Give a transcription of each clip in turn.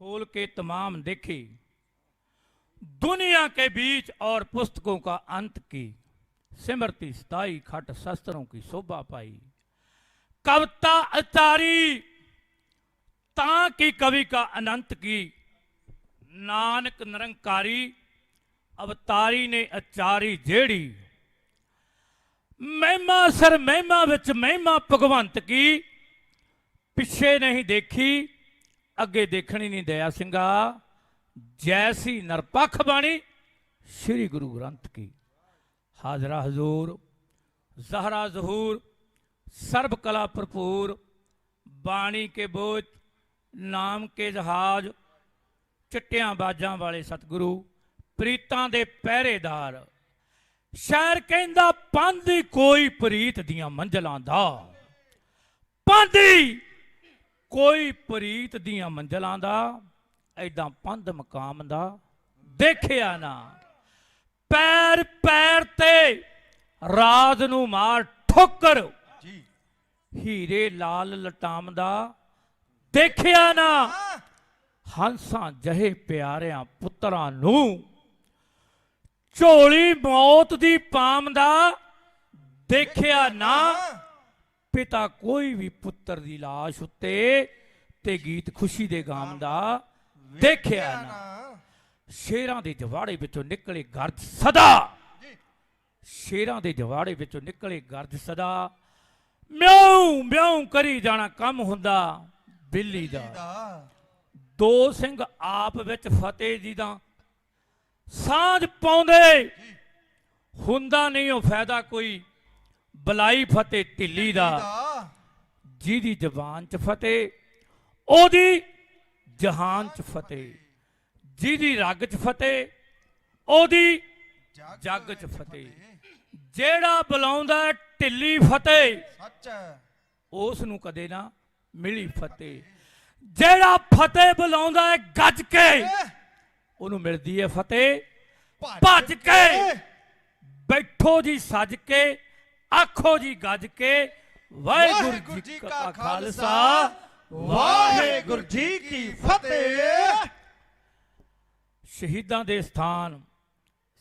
खोल के तमाम देखी दुनिया के बीच और पुस्तकों का अंत की सिमरती स्थाई खट शस्त्रों की शोभा पाई कविता अचारी ता की कवि का अनंत की नानक निरंकारी ਅਵਤਾਰੀ ਨੇ ਅਚਾਰੀ ਜਿਹੜੀ ਮਹਿਮਾ ਸਰ ਮਹਿਮਾ ਵਿੱਚ ਮਹਿਮਾ ਭਗਵੰਤ ਕੀ ਪਿੱਛੇ ਨਹੀਂ ਦੇਖੀ ਅੱਗੇ ਦੇਖਣੀ ਨਹੀਂ ਦਇਆ ਸਿੰਘਾ, ਜੈਸੀ ਨਿਰਪੱਖ ਬਾਣੀ ਸ੍ਰੀ ਗੁਰੂ ਗ੍ਰੰਥ ਕੀ। ਹਾਜ਼ਰਾ ਹਜ਼ੂਰ, ਜ਼ਹਰਾ ਜ਼ਹੂਰ, ਸਰਬ ਕਲਾ ਭਰਪੂਰ, ਬਾਣੀ ਕੇ ਬੋਝ, ਨਾਮ ਕੇ ਜਹਾਜ਼, ਚਿੱਟਿਆਂ ਬਾਜਾਂ ਵਾਲੇ ਸਤਿਗੁਰੂ, ਪ੍ਰੀਤਾਂ ਦੇ ਪਹਿਰੇਦਾਰ। ਸ਼ਾਇਰ ਕਹਿੰਦਾ ਪਾਂਦੀ ਕੋਈ ਪ੍ਰੀਤ ਦੀਆਂ ਮੰਜ਼ਲਾਂ ਦਾ। ਪਾਂਦੀ ਕੋਈ ਪ੍ਰੀਤ ਦੀਆਂ ਮੰਜ਼ਲਾਂ ਦਾ ਐਦਾਂ ਪੰਧ ਮਕਾਮ ਦਾ ਦੇਖਿਆ ਨਾ। ਪੈਰ ਪੈਰ ਤੇ ਰਾਜ ਨੂੰ ਮਾਰ ਠੋਕਰ। ਜੀ। ਹੀਰੇ ਲਾਲ ਲਟਾਮ ਦਾ ਦੇਖਿਆ ਨਾ। ਹੰਸਾਂ ਜਹੇ ਪਿਆਰਿਆਂ ਪੁੱਤਰਾਂ ਨੂੰ। ਝੋਲੀ ਮੌਤ ਦੀ ਪਾਮ ਦਾ ਦੇਖਿਆ ਨਾ। ਪਿਤਾ ਕੋਈ ਵੀ ਪੁੱਤਰ ਦੀ ਲਾਸ਼ ਉੱਤੇ ਤੇ ਗੀਤ ਖੁਸ਼ੀ ਦੇ ਗਾਮ ਦਾ ਦੇਖਿਆ ਨਾ। ਸ਼ੇਰਾਂ ਦੇ ਜਵਾੜੇ ਵਿੱਚੋਂ ਨਿਕਲੇ ਗਰਜ ਸਦਾ। ਸ਼ੇਰਾਂ ਦੇ ਜਵਾੜੇ ਵਿੱਚੋਂ ਨਿਕਲੇ ਗਰਜ ਸਦਾ। ਮਿਉਂ ਮਿਉਂ ਕਰੀ ਜਾਣਾ ਕੰਮ ਹੁੰਦਾ ਬਿੱਲੀ ਦਾ। ਦੋ। ਸਿੰਘ ਆਪ ਵਿੱਚ ਫਤਿਹ ਜੀ ਦਾ। ਸਾਂਝ ਪਾਉਂਦੇ। ਹੁੰਦਾ ਨਹੀਂ ਉਹ ਫਾਇਦਾ ਕੋਈ। ਬਲਾਈ ਫਤਿਹ ਢਿੱਲੀ ਦਾ। ਜਿਹਦੀ ਜ਼ਬਾਨ 'ਚ ਫਤਿਹ ਉਹਦੀ ਜਹਾਨ 'ਚ ਫਤਿਹ। ਜਿਹਦੀ ਰਗ 'ਚ ਫਤਿਹ ਉਹਦੀ ਜੱਗ 'ਚ ਫਤਿਹ। ਜਿਹੜਾ ਬੁਲਾਉਂਦਾ ਢਿੱਲੀ ਫਤਿਹ ਸੱਚ। ਉਸ ਨੂੰ ਕਦੇ ਨਾ ਮਿਲੀ ਫਤਿਹ। ਜਿਹੜਾ ਫਤਿਹ ਬੁਲਾਉਂਦਾ ਹੈ ਗੱਜ ਕੇ ਉਹਨੂੰ ਮਿਲਦੀ ਹੈ ਫਤਿਹ। ਭੱਜ ਕੇ। ਬੈਠੋ ਜੀ ਸੱਜ ਕੇ। ਆਖੋ ਜੀ ਗੱਜ ਕੇ ਵਾਹਿਗੁਰੂ ਜੀ ਕਾ ਖਾਲਸਾ ਵਾਹਿਗੁਰੂ ਜੀ ਕੀ ਫਤਿਹ। ਸ਼ਹੀਦਾਂ ਦੇ ਸਥਾਨ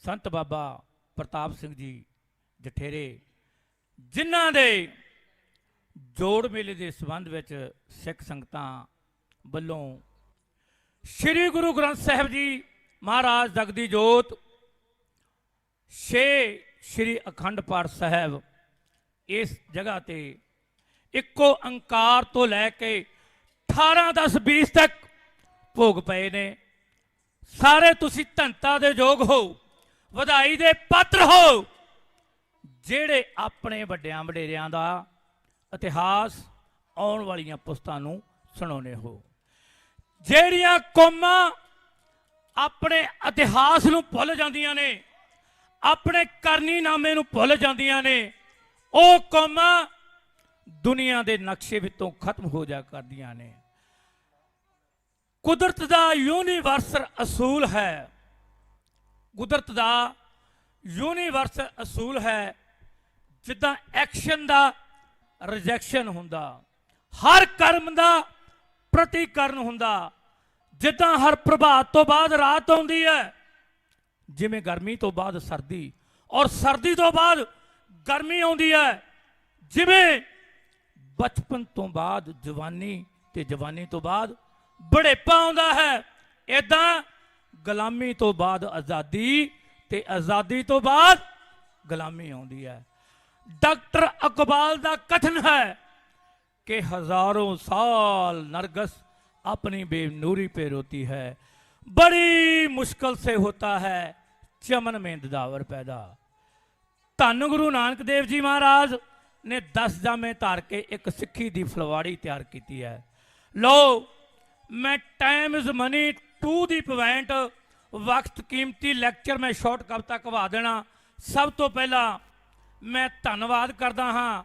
ਸੰਤ ਬਾਬਾ ਪ੍ਰਤਾਪ ਸਿੰਘ ਜੀ ਜਠੇਰੇ ਜਿਨ੍ਹਾਂ ਦੇ ਜੋੜ ਮੇਲੇ ਦੇ ਸੰਬੰਧ ਵਿੱਚ ਸਿੱਖ ਸੰਗਤਾਂ ਵੱਲੋਂ ਸ੍ਰੀ ਗੁਰੂ ਗ੍ਰੰਥ ਸਾਹਿਬ ਜੀ ਮਹਾਰਾਜ ਜਗਦੀ ਜੋਤ ਛੇ ਸ੍ਰੀ ਅਖੰਡ ਪਾਠ ਸਾਹਿਬ ਇਸ ਜਗ੍ਹਾ ਤੇ ਇੱਕੋ ਅੰਕਾਰ ਤੋਂ ਲੈ ਕੇ 18 10 20 ਤੱਕ ਭੋਗ ਪਏ ਨੇ। ਸਾਰੇ ਤੁਸੀਂ ਧੰਤਾ ਦੇ ਯੋਗ ਹੋ, ਵਧਾਈ ਦੇ ਪਾਤਰ ਹੋ, ਜਿਹੜੇ ਆਪਣੇ ਵੱਡਿਆਂ ਵਡੇਰਿਆਂ ਦਾ ਇਤਿਹਾਸ ਆਉਣ ਵਾਲੀਆਂ ਪੁਸਤਾਂ ਨੂੰ ਸੁਣਾਉਨੇ ਹੋ। ਜਿਹੜੀਆਂ ਕੌਮਾਂ ਆਪਣੇ ਇਤਿਹਾਸ ਨੂੰ ਭੁੱਲ ਜਾਂਦੀਆਂ ਨੇ, ਆਪਣੇ ਕਰਨੀ ਨਾਮੇ ਨੂੰ ਭੁੱਲ ਜਾਂਦੀਆਂ ਨੇ ਉਹ ਕੌਮਾਂ ਦੁਨੀਆ ਦੇ ਨਕਸ਼ੇ ਵਿੱਚੋਂ ਖਤਮ ਹੋ ਜਾ ਕਰਦੀਆਂ ਨੇ। ਕੁਦਰਤ ਦਾ ਯੂਨੀਵਰਸਲ ਅਸੂਲ ਹੈ। ਕੁਦਰਤ ਦਾ ਯੂਨੀਵਰਸਲ ਅਸੂਲ ਹੈ ਜਿੱਦਾਂ ਐਕਸ਼ਨ ਦਾ ਰਿਜੈਕਸ਼ਨ ਹੁੰਦਾ, ਹਰ ਕਰਮ ਦਾ ਪ੍ਰਤੀਕਰਨ ਹੁੰਦਾ, ਜਿੱਦਾਂ ਹਰ ਪ੍ਰਭਾਤ ਤੋਂ ਬਾਅਦ ਰਾਤ ਆਉਂਦੀ ਹੈ, ਜਿਵੇਂ ਗਰਮੀ ਤੋਂ ਬਾਅਦ ਸਰਦੀ ਔਰ ਸਰਦੀ ਤੋਂ ਬਾਅਦ ਗਰਮੀ ਆਉਂਦੀ ਹੈ। ਜਿਵੇਂ ਬਚਪਨ ਤੋਂ ਬਾਅਦ ਜਵਾਨੀ ਤੇ ਜਵਾਨੀ ਤੋਂ ਬਾਅਦ ਬੜੇਪਾ ਆਉਂਦਾ ਹੈ। ਇਦਾਂ ਗੁਲਾਮੀ ਤੋਂ ਬਾਅਦ ਆਜ਼ਾਦੀ ਤੇ ਆਜ਼ਾਦੀ ਤੋਂ ਬਾਅਦ ਗੁਲਾਮੀ ਆਉਂਦੀ ਹੈ। ਡਾਕਟਰ ਅਕਬਾਲ ਦਾ ਕਥਨ ਹੈ ਕਿ ਹਜ਼ਾਰੋਂ ਸਾਲ ਨਰਗਸ ਆਪਣੀ बेनूरी पे ਰੋਤੀ ਹੈ। ਬੜੀ ਮੁਸ਼ਕਲ ਸੇ होता ਹੈ। ਚਮਨ में ददावर पैदा ਧੰਨ ਗੁਰੂ ਨਾਨਕ ਦੇਵ ਜੀ ਮਹਾਰਾਜ ਨੇ 10 ਜਾਮੇ ਧਾਰ ਕੇ ਇੱਕ ਸਿੱਖੀ ਦੀ ਫਲਵਾੜੀ ਤਿਆਰ ਕੀਤੀ ਹੈ। ਲੋ ਮੈਂ ਟਾਈਮ ਇਜ਼ ਮਨੀ 2 ਦੀ ਪੁਆਇੰਟ ਵਕਤ ਕੀਮਤੀ ਲੈਕਚਰ ਮੈਂ ਸ਼ਾਰਟ ਕਬ ਕਵਾ ਦੇਣਾ। ਸਭ ਤੋਂ ਪਹਿਲਾਂ ਮੈਂ ਧੰਨਵਾਦ ਕਰਦਾ ਹਾਂ